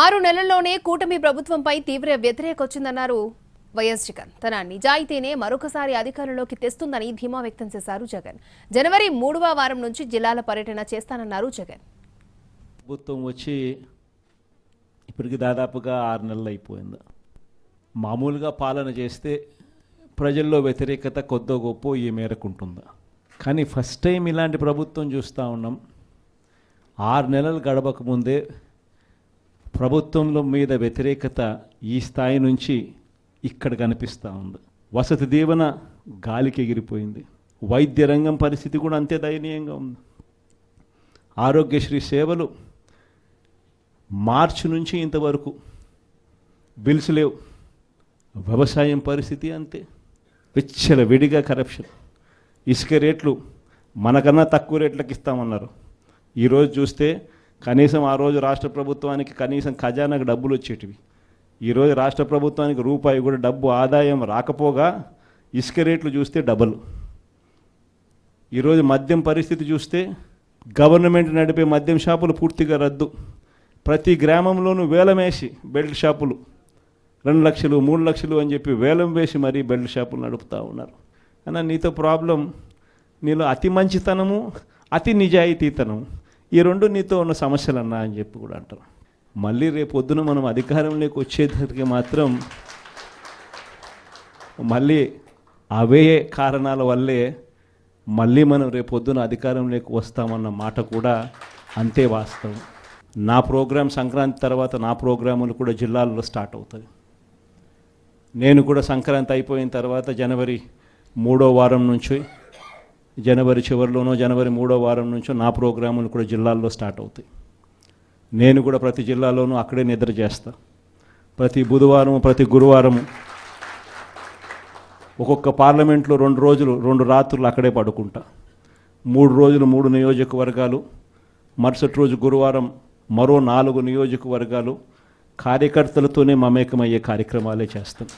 ఆరు నెలల్లోనే కూటమి ప్రభుత్వంపై తీవ్ర వ్యతిరేక వచ్చిందన్నారు వైఎస్ జగన్. తన నిజాయితీనే మరొకసారి అధికారంలోకి తెస్తుందని ధీమా వ్యక్తం చేశారు జగన్. జనవరి మూడవ వారం నుంచి జిల్లాల పర్యటన చేస్తానన్నారు జగన్. ప్రభుత్వం వచ్చి ఇప్పటికి దాదాపుగా ఆరు నెలలు అయిపోయింది. మామూలుగా పాలన చేస్తే ప్రజల్లో వ్యతిరేకత కొద్దో గొప్ప ఈ మేరకు ఉంటుంది. కానీ ఫస్ట్ టైం ఇలాంటి ప్రభుత్వం చూస్తూ ఉన్నాం. ఆరు నెలలు గడవక ముందే ప్రభుత్వంలో మీద వ్యతిరేకత ఈ స్థాయి నుంచి ఇక్కడ కనిపిస్తూ ఉంది. వసతి దీవెన గాలికి ఎగిరిపోయింది. వైద్య రంగం పరిస్థితి కూడా అంతే దయనీయంగా ఉంది. ఆరోగ్యశ్రీ సేవలు మార్చి నుంచి ఇంతవరకు బిల్స్ లేవు. వ్యవసాయం పరిస్థితి అంతే. విచ్చల విడిగా కరప్షన్. ఇసుక రేట్లు మనకన్నా తక్కువ రేట్లకు ఇస్తామన్నారు. ఈరోజు చూస్తే కనీసం ఆ రోజు రాష్ట్ర ప్రభుత్వానికి కనీసం ఖజానాకు డబ్బులు వచ్చేటివి. ఈరోజు రాష్ట్ర ప్రభుత్వానికి రూపాయి కూడా డబ్బు ఆదాయం రాకపోగా ఇసుక రేట్లు చూస్తే డబల్. ఈరోజు మద్యం పరిస్థితి చూస్తే గవర్నమెంట్ నడిపే మద్యం షాపులు పూర్తిగా రద్దు. ప్రతి గ్రామంలోనూ వేలం వేసి బెల్ట్ షాపులు. రెండు లక్షలు మూడు లక్షలు అని చెప్పి వేలం వేసి మరీ బెల్ట్ షాపులు నడుపుతూ ఉన్నారు. అన్న నీతో ప్రాబ్లం నీలో అతి మంచితనము అతి నిజాయితీతనము. ఈ రెండు నీతో ఉన్న సమస్యలు అన్నా అని చెప్పి కూడా అంటారు. మళ్ళీ రేపు పొద్దున మనం అధికారంలోకి వచ్చేసరికి మాత్రం మళ్ళీ అవే కారణాల వల్లే మళ్ళీ మనం రేపు పొద్దున అధికారంలోకి వస్తామన్న మాట కూడా అంతే వాస్తవం. నా ప్రోగ్రాం సంక్రాంతి తర్వాత నా ప్రోగ్రాములు కూడా జిల్లాల్లో స్టార్ట్ అవుతాయి. నేను కూడా సంక్రాంతి అయిపోయిన తర్వాత జనవరి మూడో వారం నుంచి జనవరి చివరిలోనో జనవరి మూడో వారం నుంచో నా ప్రోగ్రాములు కూడా జిల్లాల్లో స్టార్ట్ అవుతాయి. నేను కూడా ప్రతి జిల్లాలోనూ అక్కడే నిద్ర చేస్తా. ప్రతి బుధవారం ప్రతి గురువారము ఒక్కొక్క పార్లమెంట్లో రెండు రోజులు రెండు రాత్రులు అక్కడే పడుకుంటా. మూడు రోజులు మూడు నియోజకవర్గాలు మరుసటి రోజు గురువారం మరో నాలుగు నియోజకవర్గాలు కార్యకర్తలతోనే మమేకమయ్యే కార్యక్రమాలే చేస్తాం.